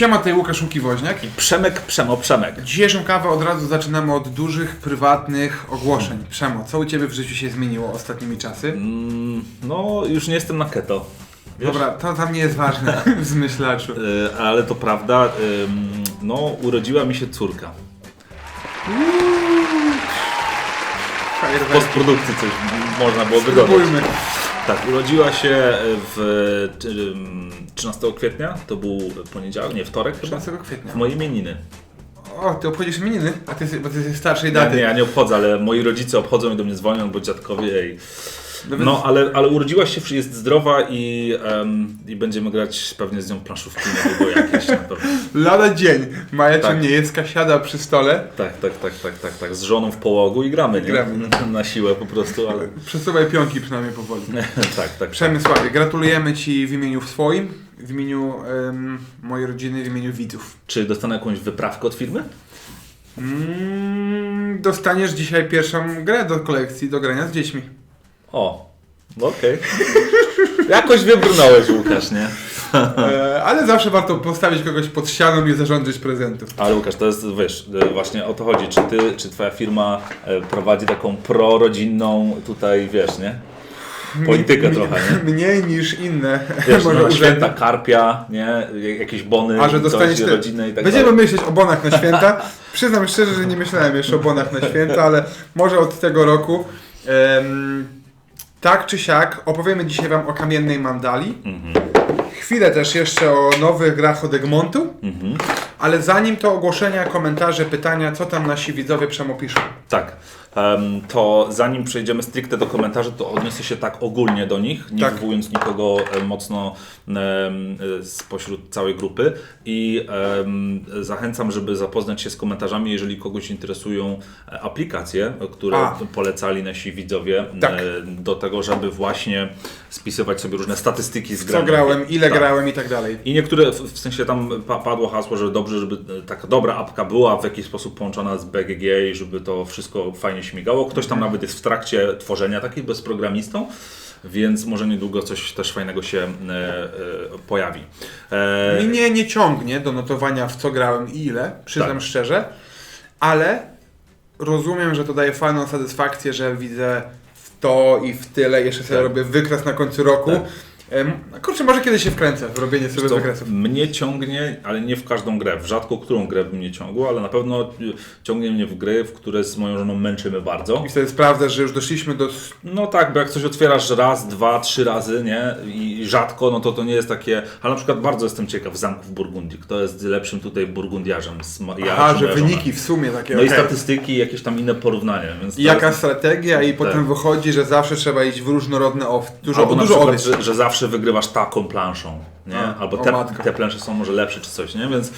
Siema, tutaj Łukasz Łuki-Woźniak. I Przemek, Przemo, Przemek. Dzisiejszą kawę od razu zaczynamy od dużych, prywatnych ogłoszeń. Przemo, co u Ciebie w życiu się zmieniło ostatnimi czasy? Mm, no, już nie jestem na keto. Wiesz? Dobra, to tam nie jest ważne w zmyślaczu. Y, ale to prawda, ym, no, urodziła mi się córka. W Fajerwerki. postprodukcji coś można było wydodać. Spróbujmy. Tak, urodziła się w ym, 13 kwietnia, to był poniedziałek, nie, wtorek chyba, 13 kwietnia. w moje imieniny. O, Ty obchodzisz imieniny? A Ty, bo ty jesteś starszej daty. nie, ja nie obchodzę, ale moi rodzice obchodzą i do mnie dzwonią, bo dziadkowie i... No więc- No, ale, ale urodziła się, jest zdrowa i, em, i będziemy grać pewnie z nią planszówki niedługo jakieś na pewno. Lada dzień. Maja Tak. Ciemniejewska siada przy stole. Tak, tak, tak, tak, tak, tak. Z żoną w połogu i gramy, nie? Gramy, no. Na siłę po prostu, ale... Przesuwaj pionki przynajmniej powoli. tak, tak. Przemysławie, gratulujemy Ci w imieniu swoim, w imieniu em, mojej rodziny, w imieniu widzów. Czy dostanę jakąś wyprawkę od firmy? Mm, dostaniesz dzisiaj pierwszą grę do kolekcji, do grania z dziećmi. O, no okej. Jakoś wybrnąłeś, Łukasz, nie? E, ale zawsze warto postawić kogoś pod ścianą i zarządzić prezentów. Ale Łukasz, to jest, wiesz, e, właśnie o to chodzi. Czy ty, czy twoja firma e, prowadzi taką prorodzinną tutaj, wiesz, nie? Politykę Mi- trochę, nie? Mniej niż inne. Wiesz, no, może na urzędy. święta karpia, nie? Jakieś bony, A że dostaniesz coś, rodziny i tak Będziemy dalej. myśleć o bonach na święta. Przyznam szczerze, że nie myślałem jeszcze o bonach na święta, ale może od tego roku. Em, tak czy siak, opowiemy dzisiaj Wam o kamiennej mandali. Mhm. Chwilę też jeszcze o nowych grach od Egmontu. Mhm. Ale zanim to ogłoszenia, komentarze, pytania, co tam nasi widzowie przemopiszą. Tak. Em, to zanim przejdziemy stricte do komentarzy, to odniosę się tak ogólnie do nich, nie Tak. wywołując nikogo e, mocno e, spośród całej grupy i em, zachęcam, żeby zapoznać się z komentarzami, jeżeli kogoś interesują e, aplikacje, które A. polecali nasi widzowie Tak. do tego, żeby właśnie spisywać sobie różne statystyki z Co grami. grałem, ile Tak. grałem i tak dalej. I niektóre, w sensie tam pa- padło hasło, że dobrze, żeby e, taka dobra apka była w jakiś sposób połączona z BGG i żeby to wszystko fajnie śmigało. Ktoś tam nawet jest w trakcie tworzenia takiej bez programistą, więc może niedługo coś też fajnego się e, e, pojawi. E, Mnie nie ciągnie do notowania w co grałem i ile, przyznam Tak. szczerze, ale rozumiem, że to daje fajną satysfakcję, że widzę to i w tyle, jeszcze sobie Tak. robię wykres na końcu roku. Tak. Kurczę, może kiedyś się wkręcę w robienie sobie Co wykresów. mnie ciągnie, ale nie w każdą grę. W rzadko którą grę by mnie ciągło, ale na pewno y, ciągnie mnie w gry, w które z moją żoną męczymy bardzo. I wtedy sprawdzę, że już doszliśmy do... No tak, bo jak coś otwierasz raz, dwa, trzy razy, nie? I rzadko, no to to nie jest takie. Ale na przykład bardzo jestem ciekaw zamków Burgundii. Kto jest lepszym tutaj burgundiarzem? Ja Aha, że wyniki w sumie takie, No i okej. statystyki, i jakieś tam inne porównania. Więc I jaka jest- strategia i potem wychodzi, że zawsze trzeba iść w różnorodne off. Dużo, Albo na dużo przykład, owiec. że, że zawsze wygrywasz taką planszą, nie? A, Albo te, te plansze są może lepsze czy coś, nie? Więc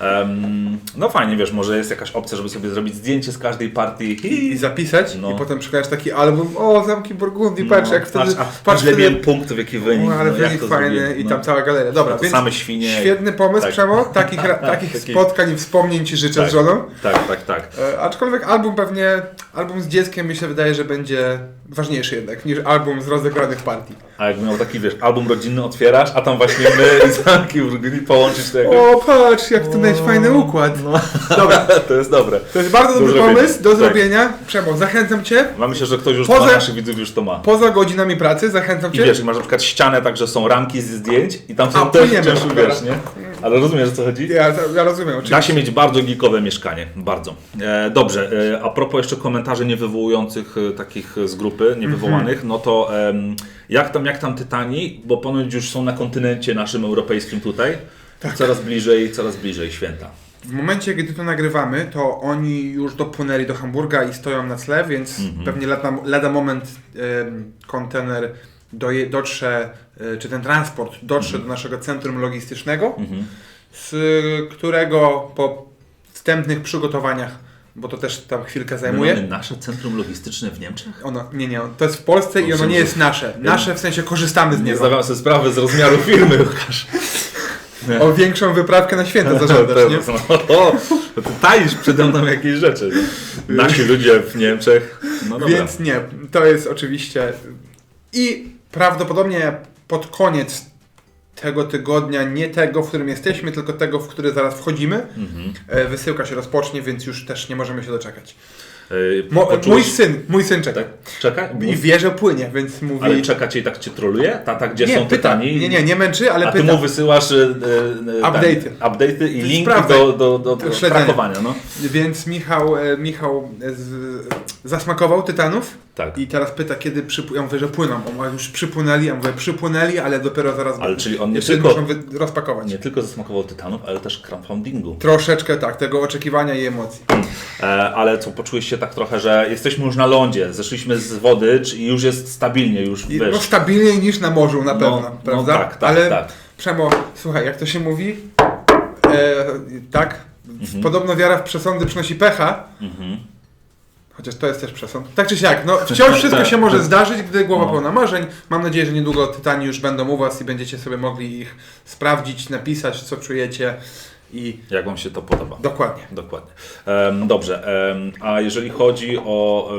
em, no fajnie, wiesz, może jest jakaś opcja, żeby sobie zrobić zdjęcie z każdej partii. I zapisać No. i potem przekazać taki album, o zamki Burgundii, patrz jak wtedy, patrz, a, patrz ile wtedy, punktów, jaki wynik. o, ale no, wynik fajny i no. tam cała galeria. Dobra, To więc same świnie. świetny pomysł Tak. Przemo, takich, takich Taki- spotkań i wspomnień Ci życzę Tak. z żoną. Tak, tak, tak. E, aczkolwiek album pewnie, album z dzieckiem mi się wydaje, że będzie ważniejszy jednak niż album z rozegranych partii. A jak miał taki, wiesz, album rodzinny otwierasz, a tam właśnie my i zamki Burgundii połączyć to jakoś... O, patrz, jak tu mieć fajny układ. No, Dobra, to jest dobre. to jest bardzo dobry Do pomysł do Tak. zrobienia. Przemo, zachęcam Cię. Mam myślę, że ktoś już Poza- ma, naszych widzów już to ma. Poza godzinami pracy zachęcam I Cię. wiesz, i masz na przykład ścianę, tak, że są ramki z zdjęć i tam A, są też płyniemy, wciąż, dobra. wiesz, nie? Ale rozumiesz, o co chodzi? Ja, ja rozumiem, Da oczywiście. się mieć bardzo geekowe mieszkanie, bardzo. E, dobrze, e, a propos jeszcze komentarzy niewywołujących e, takich z grupy, niewywołanych, no to jak tam, jak tam Tytani, bo ponoć już są na kontynencie naszym europejskim tutaj, coraz bliżej, coraz bliżej święta. W momencie, gdy to nagrywamy, to oni już dopłynęli do Hamburga i stoją na tle, więc Mhm. pewnie lada, lada moment kontener doje, dotrze, e, czy ten transport dotrze Mhm. do naszego centrum logistycznego, z którego po wstępnych przygotowaniach, bo to też tam chwilkę My zajmuje. mamy nasze centrum logistyczne w Niemczech? Ono, nie, nie, to jest w Polsce i ono nie jest nasze. Nasze w sensie korzystamy z Nie niego. zdawałem sobie sprawy z rozmiaru firmy, Łukasz. O większą wyprawkę na święta zażądasz, nie? O, to ty taisz przede mną jakieś rzeczy. Nasi ludzie w Niemczech. No dobra. Więc nie, to jest oczywiście. I prawdopodobnie pod koniec tego tygodnia, nie tego, w którym jesteśmy, tylko tego, w który zaraz wchodzimy. Mhm. E, Wysyłka się rozpocznie, więc już też nie możemy się doczekać. Yy, Mo, poczułeś- mój syn, mój syn czeka. Tak? Czeka? I wie, że płynie, więc mówi... Ale czeka cię i tak cię troluje? Tata, gdzie nie, są pyta. Nie, nie, nie męczy, ale A ty pyta. mu wysyłasz y, y, Update'y. ten, update'y i linki Sprawdzaj. do, do, do, do trakowania, no. Więc Michał, e, Michał e, z, zasmakował Tytanów Tak. i teraz pyta, kiedy przypłyną. Ja mówię, że płyną. On mówi, już przypłynęli. Ja mówię, przypłynęli, ale dopiero zaraz Ale czyli on nie tylko- muszą rozpakować. Nie tylko zasmakował tytanów, ale też crowdfundingu. Troszeczkę tak, tego oczekiwania i emocji. E, ale co, poczułeś się tak trochę, że jesteśmy już na lądzie, zeszliśmy z wody czy już jest stabilnie, już I, wiesz. no stabilniej niż na morzu na No, pewno, no prawda? tak, tak, ale tak. Przemo, słuchaj, jak to się mówi? E, tak? Mhm. Podobno wiara w przesądy przynosi pecha. Mhm. Chociaż to jest też przesąd. Tak czy siak, no wciąż wszystko się może zdarzyć, gdy głowa No. pełna marzeń. Mam nadzieję, że niedługo Tytani już będą u Was i będziecie sobie mogli ich sprawdzić, napisać, co czujecie i Jak wam się to podoba? dokładnie. Dokładnie. Dobrze, a jeżeli chodzi o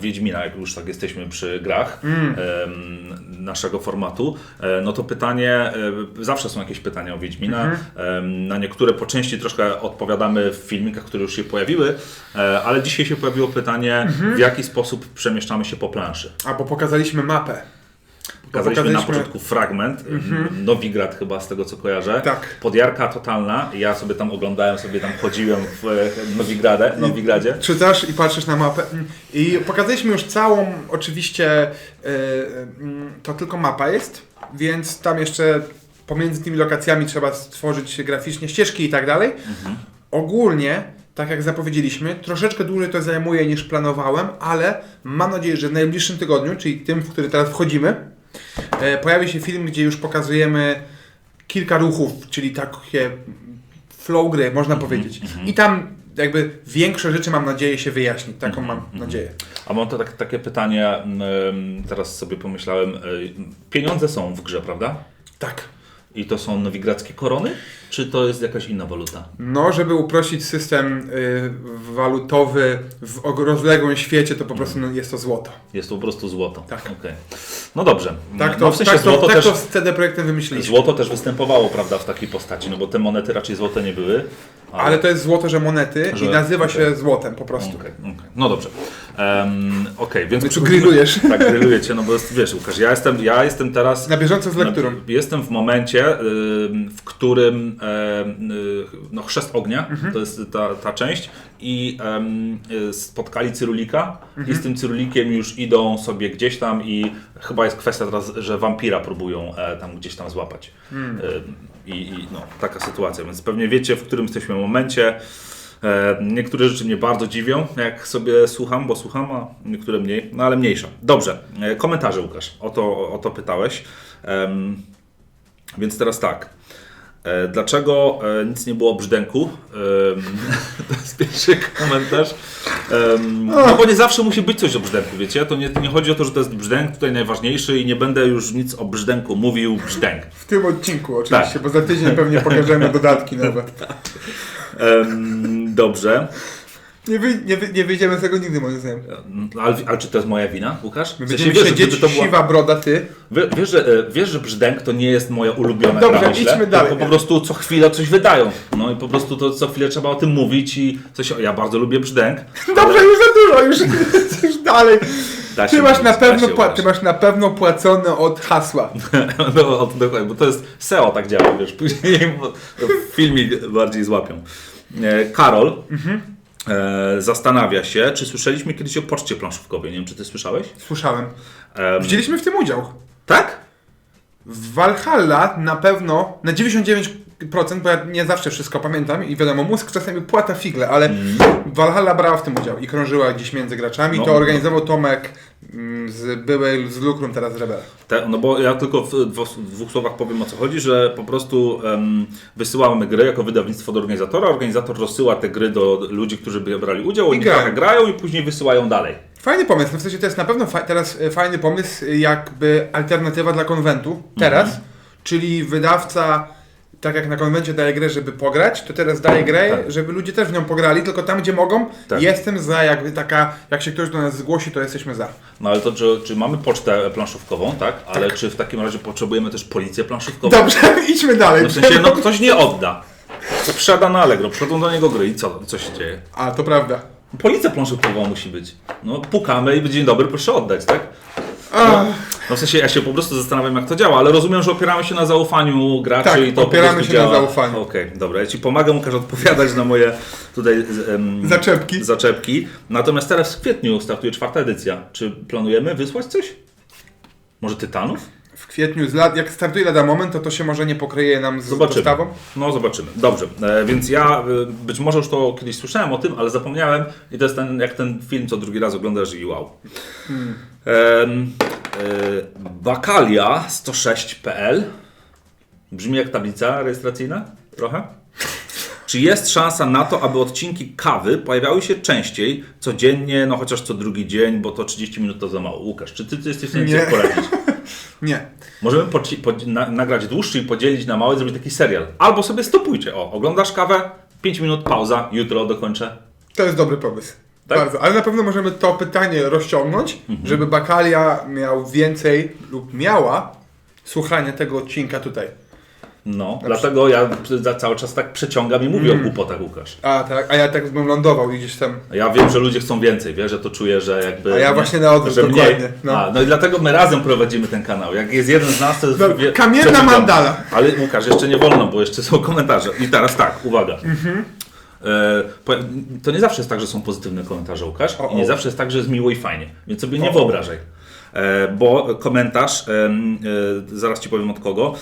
Wiedźmina, jak już tak jesteśmy przy grach Mm. naszego formatu, e, no to pytanie, e, zawsze są jakieś pytania o Wiedźmina. Mhm. Em, na niektóre po części troszkę odpowiadamy w filmikach, które już się pojawiły, e, ale dzisiaj się pojawiło pytanie, Mhm. w jaki sposób przemieszczamy się po planszy. A bo pokazaliśmy mapę. Pokazaliśmy na początku fragment, Nowigrad chyba z tego co kojarzę. Tak. Podjarka totalna. Ja sobie tam oglądałem, sobie tam chodziłem w e, Nowigradzie. Nowigradzie. Czytasz i patrzysz na mapę. I pokazaliśmy już całą, oczywiście e, to tylko mapa jest, więc tam jeszcze pomiędzy tymi lokacjami trzeba stworzyć graficznie ścieżki i tak dalej. Ogólnie, tak jak zapowiedzieliśmy, troszeczkę dłużej to zajmuje niż planowałem, ale mam nadzieję, że w najbliższym tygodniu, czyli tym, w który teraz wchodzimy, pojawi się film, gdzie już pokazujemy kilka ruchów, czyli takie flow gry, można powiedzieć. I tam jakby większe rzeczy mam nadzieję się wyjaśni. Taką mam nadzieję. A mam to tak, takie pytanie, teraz sobie pomyślałem, e, pieniądze są w grze, prawda? Tak. I to są nowigradzkie korony? Czy to jest jakaś inna waluta? No, żeby uprościć system y, walutowy w rozległym świecie, to po prostu no, jest to złoto. Jest to po prostu złoto. Tak. Okej. No dobrze. Tak to, no, w sensie tak to, złoto tak też... to z CD Projektem wymyśliliśmy. Złoto też występowało, prawda, w takiej postaci, no bo te monety raczej złote nie były. Ale to jest złoto, że monety Że- i nazywa się okej. złotem po prostu. Okej, okej. No dobrze. Um, Okej, więc... Tu grillujesz. Tak, grilluję cię, no bo jest- wiesz Łukasz, ja jestem, ja jestem teraz... Na bieżąco z lekturą. No, jestem w momencie, w którym no, Chrzest Ognia, Mhm. to jest ta, ta część i spotkali Cyrulika Mhm. i z tym Cyrulikiem już idą sobie gdzieś tam i chyba jest kwestia teraz, że wampira próbują e, tam gdzieś tam złapać. Hmm. Ym, I, I no, taka sytuacja, więc pewnie wiecie, w którym jesteśmy momencie. E, Niektóre rzeczy mnie bardzo dziwią, jak sobie słucham, bo słucham, a niektóre mniej, no ale mniejsza. Dobrze, e, komentarze Łukasz, o to, o to pytałeś. Więc teraz tak. E, Dlaczego e, nic nie było o brzdęku? Em, to jest pierwszy komentarz. No bo nie zawsze musi być coś o brzdęku, wiecie? To nie, nie chodzi o to, że to jest brzdęk tutaj najważniejszy i nie będę już nic o brzdęku mówił, brzdęk. W tym odcinku oczywiście, Tak. bo za tydzień pewnie pokażemy dodatki nawet. Em, dobrze. Nie, wy, nie, wy, nie wyjdziemy z tego nigdy moim zdaniem. Ale, ale czy to jest moja wina, Łukasz? My będziemy wiesz, że siedzieć, to była- siwa broda, ty. Wie- Wiesz, że, e, wiesz, że brzdęk to nie jest moja ulubiona Dobrze, gra, myślę, idźmy dalej. tylko po prostu co chwilę coś wydają. No i po prostu to co chwilę trzeba o tym mówić i coś, ja bardzo lubię brzdęk. Dobrze, już za dużo, już, już dalej. Da Ty masz, na pewno, pła- ty masz na pewno płacone od hasła. no, dokładnie, bo to jest SEO tak działa, wiesz, później bo- filmik bardziej złapią. E, Karol e, zastanawia się, czy słyszeliśmy kiedyś o poczcie planszówkowej, nie wiem, czy ty słyszałeś? Słyszałem. Em, Wzięliśmy w tym udział. tak? W Valhalla na pewno, na 99%, bo ja nie zawsze wszystko pamiętam i wiadomo, mózg czasami płata figle, ale Valhalla brała w tym udział i krążyła gdzieś między graczami. No. to organizował Tomek mm, z byłej, z Lukrum, teraz z Rebel. Te, no bo ja tylko w dwóch, w dwóch słowach powiem o co chodzi, że po prostu em, wysyłamy gry jako wydawnictwo do organizatora, organizator rozsyła te gry do ludzi, którzy by brali udział, oni grają. trochę grają i później wysyłają dalej. Fajny pomysł, no w sensie to jest na pewno fa- teraz e, fajny pomysł, jakby alternatywa dla konwentu teraz, czyli wydawca tak jak na konwencie daję grę, żeby pograć, to teraz daję grę, Tak. żeby ludzie też w nią pograli, tylko tam, gdzie mogą, Tak. jestem za, jakby taka, jak się ktoś do nas zgłosi, to jesteśmy za. No ale to, czy, czy mamy pocztę planszówkową, tak? Ale czy w takim razie potrzebujemy też policję planszówkową? Dobrze, idźmy dalej. No w sensie, no ktoś nie odda. Sprzeda na Allegro, przychodzą do niego gry i co, co się dzieje? A, to prawda. Policja planszówkowa musi być. No pukamy i dzień dobry, proszę oddać, tak? A, No w sensie ja się po prostu zastanawiam jak to działa, ale rozumiem, że opieramy się na zaufaniu graczy Tak, i to opieramy się na działa. zaufaniu. Okej, dobra, ja Ci pomagam Łukasz odpowiadać na moje tutaj em, Zaczepki. zaczepki. Natomiast teraz w kwietniu startuje czwarta edycja. Czy planujemy wysłać coś? Może Tytanów? w kwietniu, jak startuje lada moment, to to się może nie pokryje nam z Zobaczymy. dostawą? No zobaczymy. Dobrze, e, więc ja e, być może już to kiedyś słyszałem o tym, ale zapomniałem i to jest ten, jak ten film, co drugi raz oglądasz i wow. Hmm. E, Bakalia 106.pl Brzmi jak tablica rejestracyjna? Trochę? Czy jest szansa na to, aby odcinki kawy pojawiały się częściej, codziennie, no chociaż co drugi dzień, bo to 30 minut to za mało. Łukasz, czy ty, ty jesteś w stanie Nie. sobie poradzić? Nie. Możemy poci- pod- na- nagrać dłuższy i podzielić na małe, zrobić taki serial. Albo sobie stopujcie. O, oglądasz kawę, 5 minut, pauza, jutro dokończę. To jest dobry pomysł. Tak? Bardzo. Ale na pewno możemy to pytanie rozciągnąć, Mhm. żeby Bakalia miał więcej lub miała słuchania tego odcinka tutaj. No, dlatego ja za cały czas tak przeciągam i mówię Mm. o głupotach, Łukasz. A tak, a ja tak bym lądował i gdzieś tam. Ja wiem, że ludzie chcą więcej, wiesz, że to czuję, że jakby... A ja właśnie na odwrót, że mniej. dokładnie, no. A, no i dlatego my razem prowadzimy ten kanał. Jak jest jeden z nas, to jest... No, wie- kamienna mandala. Ale Łukasz, jeszcze nie wolno, bo jeszcze są komentarze. I teraz tak, uwaga. Mhm. E, to nie zawsze jest tak, że są pozytywne komentarze, Łukasz. O, I nie o. zawsze jest tak, że jest miło i fajnie. Więc sobie nie O, o. wyobrażaj. E, bo komentarz, e, zaraz Ci powiem od kogo.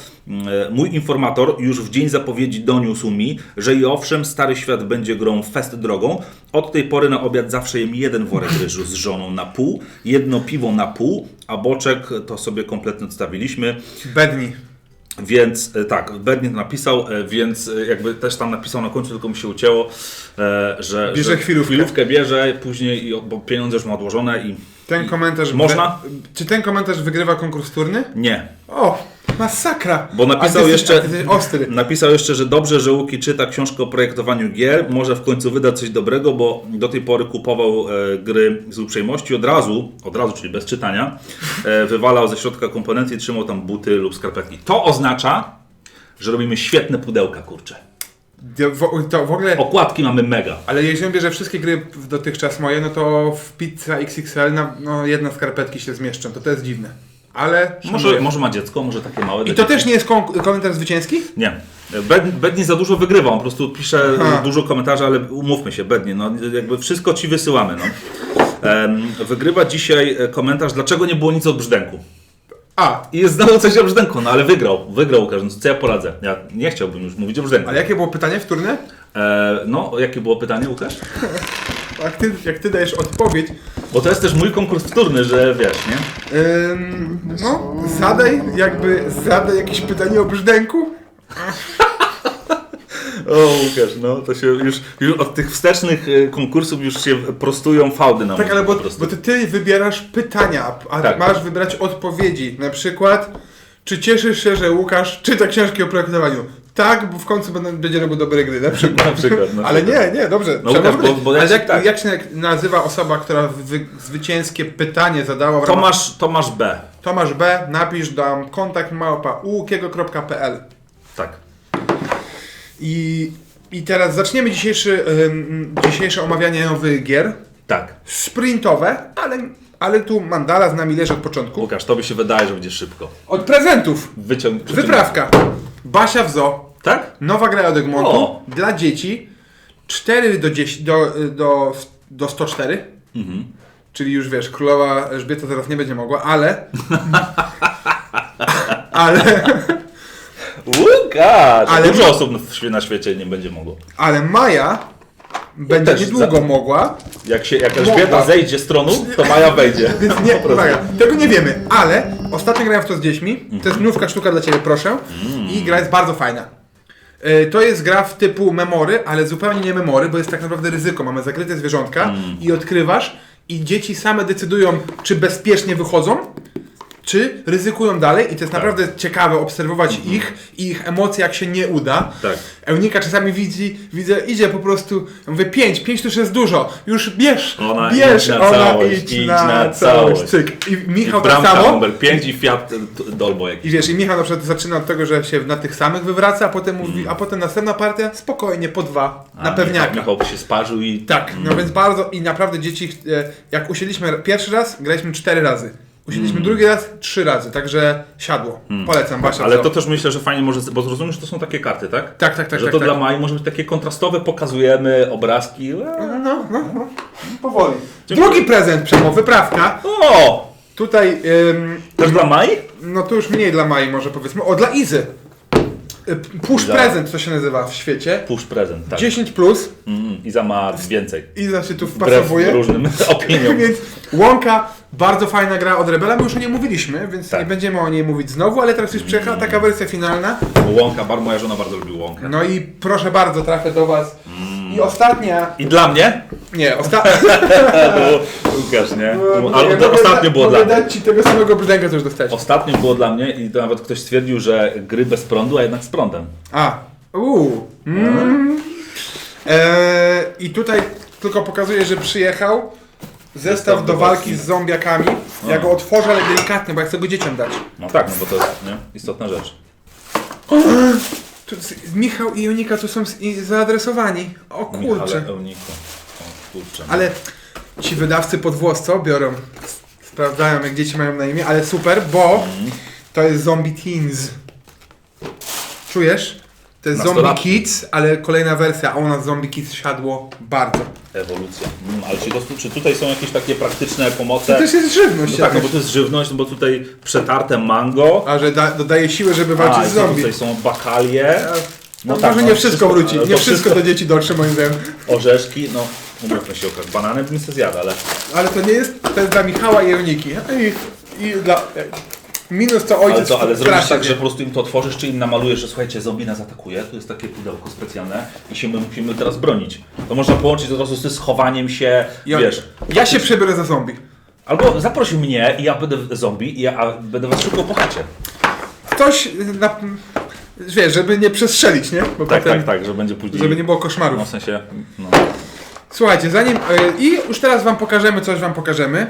Mój informator już w dzień zapowiedzi doniósł mi, że i owszem, Stary Świat będzie grą fest drogą. Od tej pory na obiad zawsze jem jeden worek ryżu z żoną na pół, jedno piwo na pół, a boczek to sobie kompletnie odstawiliśmy. Bedni. Więc e, tak, Bernie to napisał, e, więc e, jakby też tam napisał na końcu, tylko mi się ucięło, że, Bierze że chwilówkę. chwilówkę bierze, później, i, bo pieniądze już ma odłożone i Ten komentarz. Można? Czy ten komentarz wygrywa konkurs turny? nie. O, masakra. Bo napisał jeszcze- ostry. Napisał jeszcze, że dobrze, że Łuki czyta książkę o projektowaniu gier, może w końcu wyda coś dobrego, bo do tej pory kupował e, gry z uprzejmości od razu, od razu, czyli bez czytania, e, wywalał ze środka komponenty i trzymał tam buty lub skarpetki. To oznacza, że robimy świetne pudełka, kurcze. To w ogóle. Okładki mamy mega. Ale jeżeli bierze wszystkie gry dotychczas moje, no to w pizza XXL na, no, jedna skarpetki się zmieszczą. To to jest dziwne. Ale. Może, może ma dziecko, może takie małe. I to też nie jest komentarz zwycięski? Nie. Bed- Bedni za dużo wygrywa, on po prostu pisze Aha. dużo komentarzy, ale umówmy się, Bedni, no jakby wszystko ci wysyłamy. No. Em, wygrywa dzisiaj e, komentarz, dlaczego nie było nic od brzdęku. A, I jest znowu coś o brzdęku, no ale wygrał, wygrał Łukasz, co ja poradzę? Ja nie chciałbym już mówić o brzdęku. ale jakie było pytanie wtórne? E, no, jakie było pytanie, Łukasz? Jak ty, jak ty dajesz odpowiedź, Bo to jest też mój konkurs wtórny, że wiesz, nie? ym, no, zadaj jakby, zadaj jakieś pytanie o brzdęku. O Łukasz, no to się już, już od tych wstecznych e, konkursów już się prostują fałdy na Tak, mnie ale bo, po prostu. bo to ty wybierasz pytania, a Tak. masz wybrać odpowiedzi. Na przykład, czy cieszysz się, że Łukasz czyta książki o projektowaniu? Tak, bo w końcu będę, będzie robił dobre gry, na przykład. Na przykład, na Ale przykład. nie, nie, dobrze. No, Łukasz, bo- bo ja jak, tak. jak się nazywa osoba, która wy, zwycięskie pytanie zadała w ramach... Tomasz, Tomasz B. Tomasz B. Napisz dam kontakt małpa Tak. I, I teraz zaczniemy dzisiejszy, dzisiejsze omawianie nowych gier. Tak. Sprintowe, ale, ale tu mandala z nami leży od początku. Łukasz, tobie się wydaje, że będzie szybko. Od prezentów. Wyciąg... Wyprawka. Basia w zoo. Tak? Nowa gra od Egmontu. O. Dla dzieci. 4 do, 10, do, do, do 104. Mhm. Czyli już wiesz, królowa Elżbieta zaraz nie będzie mogła, ale... ale... Łukasz! Ale Dużo osób świe- na świecie nie będzie mogło. Ale Maja będzie też niedługo za- mogła. Jak, się, jak Elżbieta Mogła. zejdzie z tronu, to Maja wejdzie. Więc nie, uwaga, tego nie wiemy, ale ostatnio grałem w to z dziećmi. To jest nówka sztuka dla Ciebie, proszę. I gra jest bardzo fajna. Y, To jest gra w typu memory, ale zupełnie nie memory, bo jest tak naprawdę ryzyko. Mamy zakryte zwierzątka i odkrywasz i dzieci same decydują, czy bezpiecznie wychodzą, czy ryzykują dalej i to jest naprawdę ciekawe obserwować ich i ich emocje, jak się nie uda. Tak. Eunika czasami widzi, widzę, idzie po prostu, ja mówię 5, 5 to już jest dużo, już bierz, Ona bierz, idź na ona całość, idź, idź na, na całość. Cyk. I Michał I tak samo. numer 5 i Fiat e, Dolbo jakiś. I wiesz, i Michał na przykład zaczyna od tego, że się na tych samych wywraca, a potem mówi, Mm. a potem następna partia spokojnie po dwa, A, na pewniaka. Michał, Michał się sparzył i Tak, no więc bardzo i naprawdę dzieci, e, jak usiedliśmy pierwszy raz, graliśmy cztery razy. Usiedliśmy drugi raz, trzy razy, także siadło. Polecam, Basia. Mm. Ale co? to też myślę, że fajnie może, bo rozumiem, że to są takie karty, tak? Tak, tak, tak, że tak, to tak. dla Mai może być takie kontrastowe, pokazujemy obrazki. No, no, no, powoli. Dziękuję. Drugi prezent, Przemo, wyprawka. O! Tutaj, ym, Też dla Mai? no to już mniej dla Mai może powiedzmy. O, dla Izy. Y, Push Dla- prezent to się nazywa w świecie. Push prezent, tak. 10 plus. Mm, Iza ma więcej. Iza się tu Wbrew wpasowuje. różnym opiniom. Więc Łąka, bardzo fajna gra od Rebela, my już o niej mówiliśmy, więc Tak. nie będziemy o niej mówić znowu, ale teraz już przyjechała taka wersja finalna. Bo Łąka, bar, moja żona bardzo lubi Łąkę. No i proszę bardzo, trafię do Was. I ostatnia, I dla mnie? nie, ostatnia, Łukasz, nie? Ale to ostatnio było dla mnie. Ci tego samego brzdęga, co już dostałeś. Ostatnio było dla mnie i to nawet ktoś stwierdził, że gry bez prądu, a jednak z prądem. A, uuu. Mm. Eee, I tutaj tylko pokazuję, że przyjechał zestaw do walki z zombiakami. Ja go otworzę, ale delikatnie, bo ja chcę go dzieciom dać. No tak, no bo to jest nie? istotna rzecz. Tu, z- Michał i Unika tu są z, i zaadresowani. O kurczę. Michale Euniko. O kurczę. no. Ale ci wydawcy pod włos co biorą? Sprawdzają jak dzieci mają na imię, ale super, bo Mhm. to jest Zombie Teens. Czujesz? To jest Zombie Nastolatki. Kids, ale kolejna wersja, a u nas Zombie Kids siadło bardzo. Ewolucja. Mm, ale czy, to, czy tutaj są jakieś takie praktyczne To pomoce? też jest żywność. No tak, no jakaś. bo to jest żywność, no bo tutaj przetarte mango. A że da, dodaje siły, żeby A, walczyć i z to zombie. tutaj są bakalie, No, tak, może no, nie wszystko wróci, nie to wszystko do dzieci dotrze moim zdaniem. orzeszki, no umówmy się, banany bym sobie zjadł, ale Ale to nie jest, to jest dla Michała i Euniki. I, i dla... Minus to Ale, ojciec to, ale zrobisz tak, że po prostu im to otworzysz, czy im namalujesz, że słuchajcie, zombie nas atakuje, tu jest takie pudełko specjalne i się my musimy teraz bronić. To można połączyć od razu z schowaniem się, Ja, wiesz. ja się przebiorę za zombie. Albo zaproś mnie i ja będę zombie i ja a będę was szukał po chacie. Ktoś, na, wiesz, żeby nie przestrzelić, nie? Bo Tak, potem, tak, tak, że będzie później... Żeby nie było koszmarów. No w sensie, no. Słuchajcie, zanim... y, I już teraz wam pokażemy, coś wam pokażemy.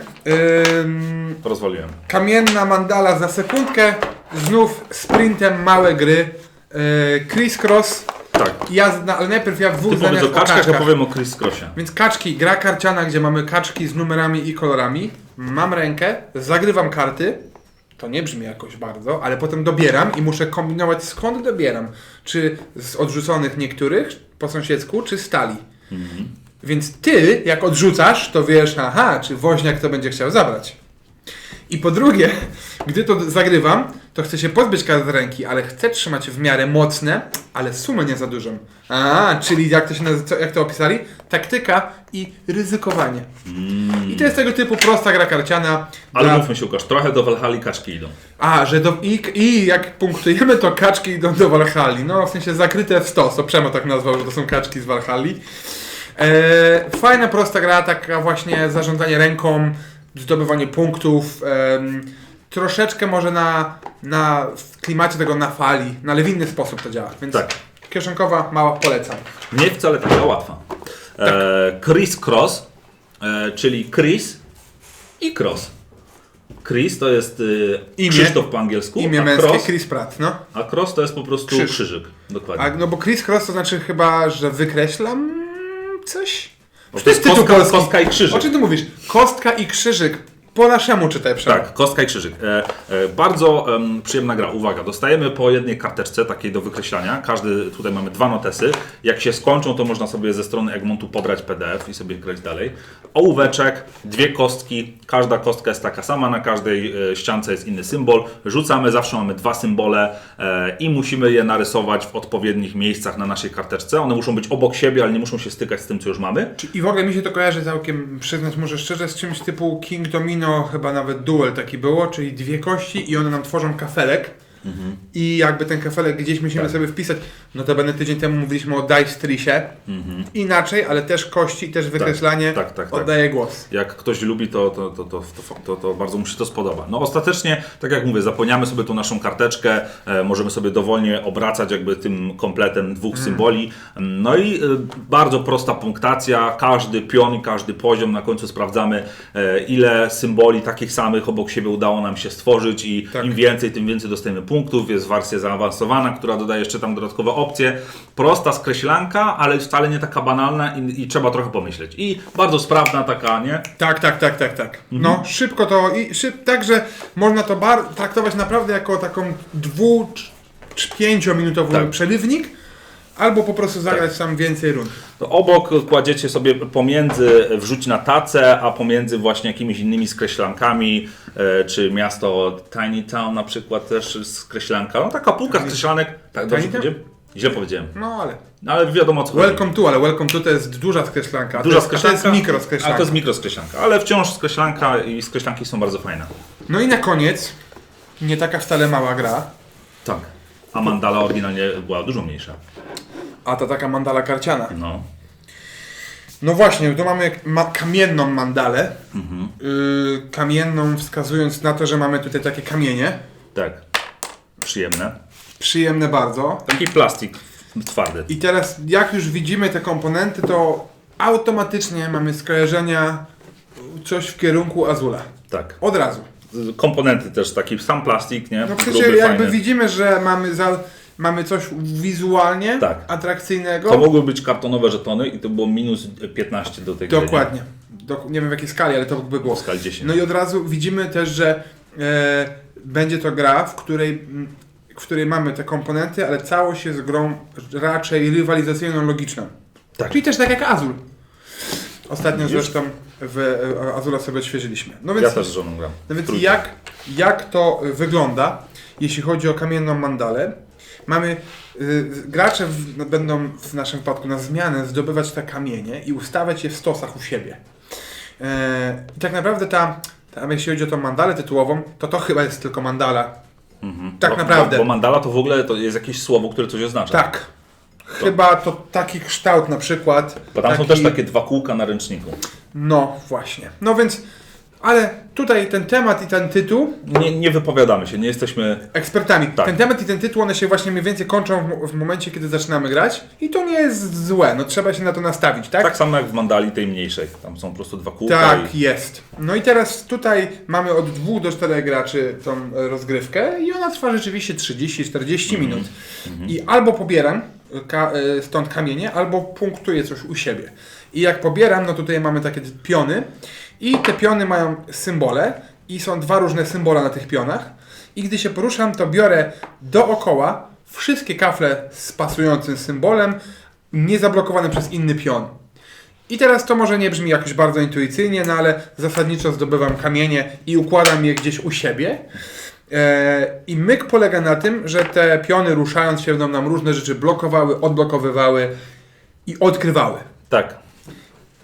Ym, Rozwaliłem. kamienna mandala za sekundkę. Znów sprintem małe gry. Yy, Criss Cross. Tak. Ale najpierw ja w dwóch Ty powiedz zdaniach o kaczkach, ja kaczkach. powiem o Chris Crossie. Więc kaczki, gra karciana, gdzie mamy kaczki z numerami i kolorami. Mam rękę, zagrywam karty. To nie brzmi jakoś bardzo, ale potem dobieram i muszę kombinować skąd dobieram. Czy z odrzuconych niektórych po sąsiedzku, czy stali. Więc ty, jak odrzucasz, to wiesz, aha, czy woźniak to będzie chciał zabrać. I po drugie, gdy to zagrywam, to chcę się pozbyć kart z ręki, ale chcę trzymać w miarę mocne, ale sumę nie za dużą. A, czyli jak to się nazywa, jak to opisali? Taktyka i ryzykowanie. I to jest tego typu prosta gra karciana. Ale dla- mówmy się Łukasz, trochę do Valhalla kaczki idą. A, że do, i, i jak punktujemy, to kaczki idą do Walhalli. No, w sensie zakryte w stos. To Przemo tak nazwał, że to są kaczki z Walhalli. E, fajna, prosta gra, taka właśnie zarządzanie ręką, zdobywanie punktów. troszeczkę może na, na w klimacie tego na fali, no, ale w inny sposób to działa. Więc Tak. kieszonkowa, mała, polecam. Nie wcale taka łatwa. E, Chris Cross, e, czyli Chris i Cross. Chris to jest y, Imię. Krzysztof po angielsku, Imię męskie cross, Chris Pratt, no. a Cross to jest po prostu Krzyż. krzyżyk. Dokładnie. A, no bo Chris Cross to znaczy chyba, że wykreślam coś? Bo to jest tytuł kostka, polski? kostka i krzyżyk. O czym ty mówisz? Kostka i krzyżyk. Po naszemu czytaj, Przemo. Tak, kostka i krzyżyk. E, e, bardzo em, przyjemna gra. Uwaga, dostajemy po jednej karteczce takiej do wykreślania. Każdy, tutaj mamy dwa notesy. Jak się skończą, to można sobie ze strony Egmontu pobrać PDF i sobie grać dalej. Ołóweczek, dwie kostki. Każda kostka jest taka sama, na każdej e, ściance jest inny symbol. Rzucamy, zawsze mamy dwa symbole e, i musimy je narysować w odpowiednich miejscach na naszej karteczce. One muszą być obok siebie, ale nie muszą się stykać z tym, co już mamy. I w ogóle mi się to kojarzy całkiem, przyznać może szczerze, z czymś typu King Domino, chyba nawet Duel taki było, czyli dwie kości i one nam tworzą kafelek. I jakby ten kafelek gdzieś musimy Tak. sobie wpisać. No to będę tydzień temu mówiliśmy o dice trisie. Inaczej, ale też kości, też wykreślanie tak, tak, tak. oddaje głos. Jak ktoś lubi, to, to, to, to, to, to, bardzo mu się to spodoba. No ostatecznie, tak jak mówię, zapełniamy sobie tą naszą karteczkę, e, możemy sobie dowolnie obracać jakby tym kompletem dwóch symboli. No i e, bardzo prosta punktacja, każdy pion każdy poziom, na końcu sprawdzamy e, ile symboli takich samych obok siebie udało nam się stworzyć i Tak. im więcej, tym więcej dostajemy punktów. Jest wersja zaawansowana, która dodaje jeszcze tam dodatkowe opcje. Prosta skreślanka, ale wcale nie taka banalna i, i trzeba trochę pomyśleć. I bardzo sprawna taka, nie? Tak, tak, tak, tak, tak. Mhm. No, szybko to i szyb, także można to bar- traktować naprawdę jako taką dwu czy pięciominutową Tak. przerywnik, albo po prostu zagrać tam więcej rund. To obok kładziecie sobie pomiędzy wrzuć na tacę, a pomiędzy właśnie jakimiś innymi skreślankami, e, czy miasto Tiny Town na przykład też skreślanka. No taka półka skreślanek. Tak, dobrze Tiny Town? powiedziałem? Źle powiedziałem. No ale. No, ale wiadomo o co chodzi. Welcome to, ale welcome to to jest duża skreślanka. a Duża to jest, a skreślanka. To jest mikro A to jest mikro skreślanka, ale wciąż skreślanka i skreślanki są bardzo fajne. No i na koniec, nie taka wcale mała gra, Tak. A mandala oryginalnie była dużo mniejsza. A ta taka mandala karciana. No. No właśnie, tu mamy ma kamienną mandalę. Mhm. Yy, kamienną wskazując na to, że mamy tutaj takie kamienie. Tak. Przyjemne. Przyjemne bardzo. Taki plastik twardy. I teraz jak już widzimy te komponenty, to automatycznie mamy skojarzenia coś w kierunku Azula. Tak. Od razu. Komponenty też taki sam plastik, nie? No Gruby, sensie jakby fajny. widzimy, że mamy, za, mamy coś wizualnie Tak. atrakcyjnego. To mogły być kartonowe żetony i to było minus 15 do tej Dokładnie. Dok- nie wiem w jakiej skali, ale to by było. W skali 10. No i od razu widzimy też, że e, będzie to gra, w której, w której mamy te komponenty, ale całość jest grą raczej rywalizacyjną, logiczną. Tak. Czyli też tak jak Azul. Ostatnio Widzisz? zresztą w e, Azula sobie odświeżyliśmy. No więc, Ja też z żoną gram. no więc jak, jak to wygląda, jeśli chodzi o kamienną mandalę? Mamy, y, gracze w, no, będą w naszym wypadku na zmianę zdobywać te kamienie i ustawiać je w stosach u siebie. E, I tak naprawdę ta, ta, jeśli chodzi o tą mandalę tytułową, to to chyba jest tylko mandala. Mhm. tak bo, naprawdę. Bo, bo mandala to w ogóle to jest jakieś słowo, które coś oznacza. Tak. Chyba to taki kształt na przykład. Bo tam są taki- też takie dwa kółka na ręczniku. No właśnie. No więc, ale tutaj ten temat i ten tytuł Nie, nie wypowiadamy się, nie jesteśmy... ekspertami. Tak. Ten temat i ten tytuł, one się właśnie mniej więcej kończą w, w momencie, kiedy zaczynamy grać i to nie jest złe, no trzeba się na to nastawić, tak? Tak samo jak w mandali tej mniejszej. Tam są po prostu dwa kółka Tak, i... jest. No i teraz tutaj mamy od 2 do 4 graczy tą rozgrywkę i ona trwa rzeczywiście 30-40 Mhm. minut. I albo pobieram ka- e, stąd kamienie, albo punktuję coś u siebie. I jak pobieram, no tutaj mamy takie piony i te piony mają symbole i są dwa różne symbole na tych pionach. I gdy się poruszam, to biorę dookoła wszystkie kafle z pasującym symbolem, niezablokowane przez inny pion. I teraz to może nie brzmi jakoś bardzo intuicyjnie, no ale zasadniczo zdobywam kamienie i układam je gdzieś u siebie. E, I myk polega na tym, że te piony ruszając się będą nam różne rzeczy blokowały, odblokowywały i odkrywały. Tak.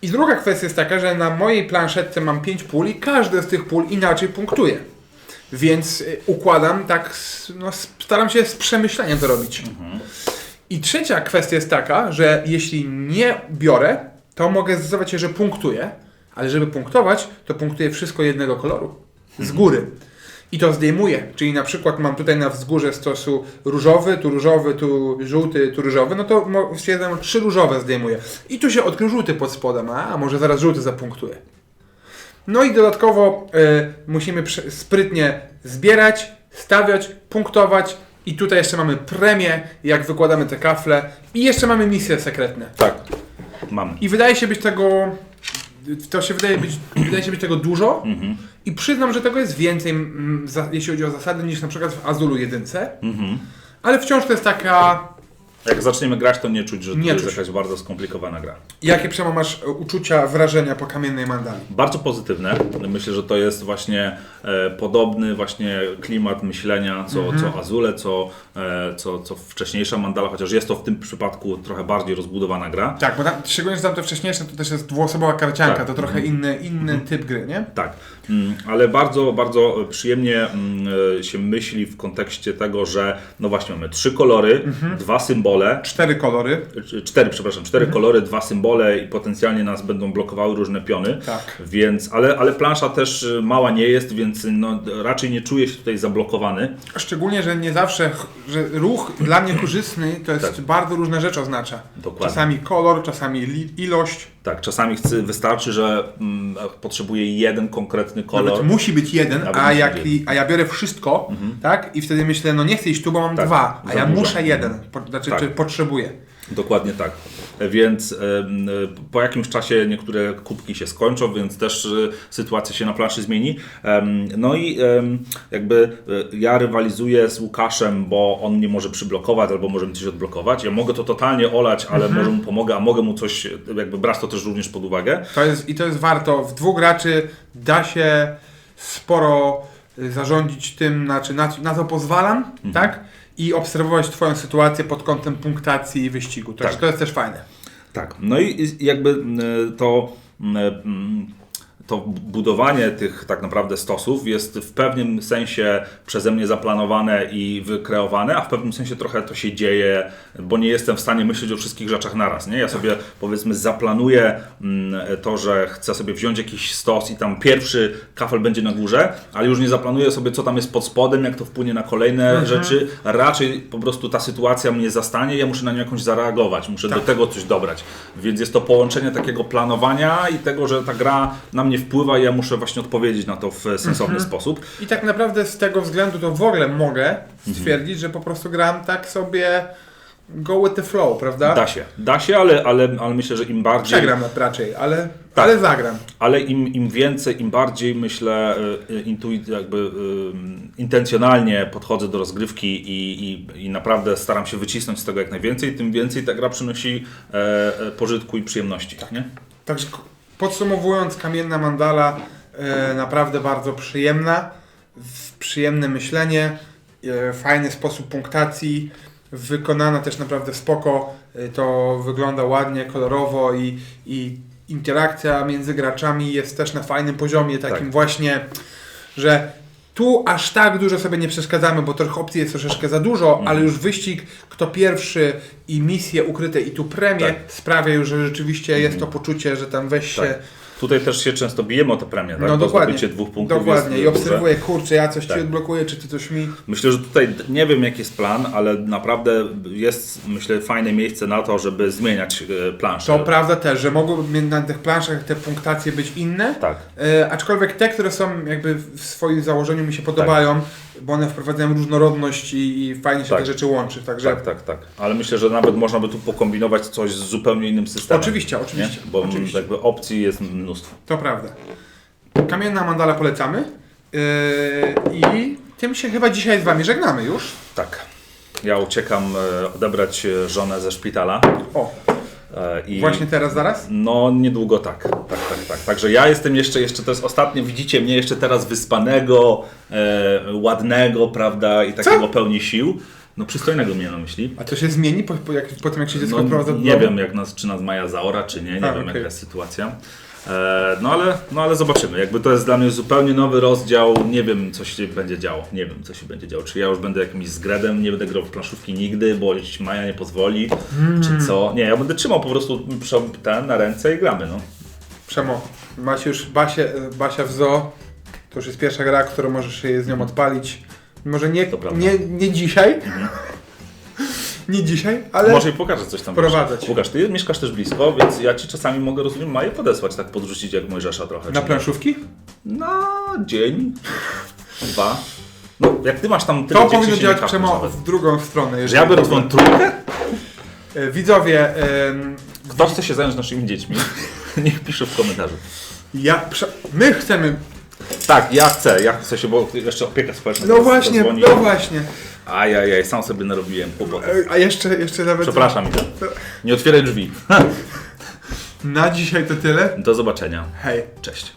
I druga kwestia jest taka, że na mojej planszetce mam 5 pól i każde z tych pól inaczej punktuje. Więc y, układam tak, no, staram się z przemyśleniem to robić. I trzecia kwestia jest taka, że jeśli nie biorę, to mogę zdecydować się, że punktuję, ale żeby punktować, to punktuję wszystko jednego koloru. Z góry. I to zdejmuję. Czyli na przykład mam tutaj na wzgórze stosu różowy, tu różowy, tu żółty, tu różowy, no to stwierdzam, trzy różowe zdejmuję. I tu się odkrył żółty pod spodem, a, a może zaraz żółty zapunktuje. No i dodatkowo e, musimy sprytnie zbierać, stawiać, punktować i tutaj jeszcze mamy premię, jak wykładamy te kafle i jeszcze mamy misje sekretne. Tak. Mamy. I wydaje się być tego, to się wydaje być, wydaje się być tego dużo Mhm. i przyznam, że tego jest więcej, mm, za, jeśli chodzi o zasady, niż na przykład w Azulu jedynce, Mhm. ale wciąż to jest taka Jak zaczniemy grać, to nie czuć, że to Nie jest czuć. jakaś bardzo skomplikowana gra. Jakie Przemo masz e, uczucia, wrażenia po kamiennej mandali? Bardzo pozytywne. Myślę, że to jest właśnie e, podobny właśnie klimat myślenia, co, Mhm. co Azule, co, e, co, co wcześniejsza Mandala, chociaż jest to w tym przypadku trochę bardziej rozbudowana gra. Tak, bo tam, szczególnie, że tam te wcześniejsze to też jest dwuosobowa karcianka, Tak. to trochę inny, inny typ gry, nie? Tak, ale bardzo, bardzo przyjemnie mm, e, się myśli w kontekście tego, że no właśnie mamy trzy kolory, Mhm. dwa symbole, Cztery kolory. Cztery, przepraszam, cztery kolory, dwa symbole i potencjalnie nas będą blokowały różne piony. Tak. Więc, ale, ale plansza też y, mała nie jest, więc no, raczej nie czuję się tutaj zablokowany. Szczególnie, że nie zawsze, że ruch dla mnie korzystny to jest Tak. bardzo różne rzeczy oznacza. Dokładnie. Czasami kolor, czasami ilość. Tak, czasami chcę, wystarczy, że mm, potrzebuję jeden konkretny kolor. Nawet musi być jeden, Nawet a, jak, a ja biorę wszystko, tak? I wtedy myślę, no nie chcę iść tu, bo mam Tak, dwa, a ja dużo. muszę jeden, znaczy Tak. potrzebuję. Dokładnie tak. Więc po jakimś czasie niektóre kubki się skończą, więc też y, sytuacja się na planszy zmieni. No i jakby y, ja rywalizuję z Łukaszem, bo on mnie może przyblokować albo może mi coś odblokować. Ja mogę to totalnie olać, ale może mu pomogę, a mogę mu coś, jakby brać to też również pod uwagę. To jest, I to jest warto. W dwóch graczy da się sporo y, zarządzić tym, znaczy na, na to pozwalam, Mhm. tak? I obserwować Twoją sytuację pod kątem punktacji i wyścigu. Także Tak. to jest też fajne. Tak, no i jakby y, to, mm, to budowanie tych tak naprawdę stosów jest w pewnym sensie przeze mnie zaplanowane i wykreowane, a w pewnym sensie trochę to się dzieje, bo nie jestem w stanie myśleć o wszystkich rzeczach naraz. Nie? Ja sobie powiedzmy zaplanuję mm, to, że chcę sobie wziąć jakiś stos i tam pierwszy kafel będzie na górze, ale już nie zaplanuję sobie co tam jest pod spodem, jak to wpłynie na kolejne rzeczy. Raczej po prostu ta sytuacja mnie zastanie, ja muszę na nią jakoś zareagować, muszę do tego coś dobrać. Więc jest to połączenie takiego planowania i tego, że ta gra na mnie wpływa i ja muszę właśnie odpowiedzieć na to w sensowny sposób. I tak naprawdę z tego względu to w ogóle mogę stwierdzić, że po prostu gram tak sobie go with the flow, prawda? Da się, da się, ale, ale, ale myślę, że im bardziej... Przegram raczej, ale, Tak. ale zagram. Ale im, im więcej, im bardziej myślę, y, intuit, jakby y, intencjonalnie podchodzę do rozgrywki i, i, i naprawdę staram się wycisnąć z tego jak najwięcej, tym więcej ta gra przynosi e, e, pożytku i przyjemności. Nie? Także podsumowując, Kamienna Mandala e, naprawdę bardzo przyjemna, przyjemne myślenie, e, fajny sposób punktacji, wykonana też naprawdę spoko, e, to wygląda ładnie, kolorowo i, i interakcja między graczami jest też na fajnym poziomie, takim Tak. właśnie, że tu aż tak dużo sobie nie przeszkadzamy, bo trochę opcji jest troszeczkę za dużo, Mhm. ale już wyścig, kto pierwszy i misje ukryte i tu premię Tak. sprawia już, że rzeczywiście jest to poczucie, że tam weź się... Tak. Tutaj też się często bijemy o tę premię, tak? No dokładnie. dwóch punktów Dokładnie. I duże. obserwuję, kurczę, ja coś Tak. ci odblokuję, czy ty coś mi. Myślę, że tutaj nie wiem jaki jest plan, ale naprawdę jest myślę fajne miejsce na to, żeby zmieniać e, planszę. To prawda też, że mogą na tych planszach te punktacje być inne. Tak. E, aczkolwiek te, które są jakby w swoim założeniu mi się podobają, bo one wprowadzają różnorodność i, i fajnie się Tak. te rzeczy łączy. Także Tak, tak, tak. Ale myślę, że nawet można by tu pokombinować coś z zupełnie innym systemem. Oczywiście, oczywiście, Nie? Bo oczywiście. jakby opcji jest mnóstwo. to prawda. Kamienna mandala polecamy. E, I tym się chyba dzisiaj z wami żegnamy już. Tak. Ja uciekam e, odebrać e, żonę ze szpitala. O, e, I właśnie teraz, zaraz? No, niedługo tak. Tak, tak, tak. Także ja jestem jeszcze, jeszcze to jest ostatnie, widzicie mnie jeszcze teraz wyspanego, e, ładnego, prawda, i takiego pełni sił. No, przystojnego mnie na myśli. A to się zmieni po, po, jak, po tym, jak się dziecko No, odprowadza do nie domu? wiem, jak nas, czy nas Maja zaora, czy nie, nie A, wiem okej. jaka jest sytuacja. E, no, ale, no ale zobaczymy. Jakby to jest dla mnie zupełnie nowy rozdział. Nie wiem, co się będzie działo. Nie wiem, co się będzie działo. Czy ja już będę jakimś zgredem, nie będę grał w planszówki nigdy, bo Maja nie pozwoli, czy co. Nie, ja będę trzymał po prostu ten na ręce i gramy, no. Przemo, macie już Basię, Basia w zoo. To już jest pierwsza gra, którą możesz się z nią odpalić. Może nie, nie, nie dzisiaj. Nie dzisiaj, ale Może i pokażę coś tam. Jeszcze. Łukasz, ty mieszkasz też blisko, więc ja ci czasami mogę, rozumiem, Maję podesłać, tak podrzucić jak Mojżesza trochę. na planszówki. Na dzień, dwa. No, jak ty masz tam tyle To dzieci, powinno się działać Przemo nawet. w drugą stronę. Że jeżeli ja biorę w ogóle. twoją trójkę? E, Widzowie, em, Kto chce się zająć naszymi dziećmi? Niech pisze w komentarzu. ja, prze, my chcemy. Tak, ja chcę, ja chcę się, bo jeszcze opieka społeczna No teraz właśnie, zadzwoni. no właśnie. Ajajaj, sam sobie narobiłem kłopotów. A jeszcze, jeszcze nawet... Przepraszam, Michał. Nie otwieraj drzwi. Na dzisiaj to tyle. Do zobaczenia. Hej. Cześć.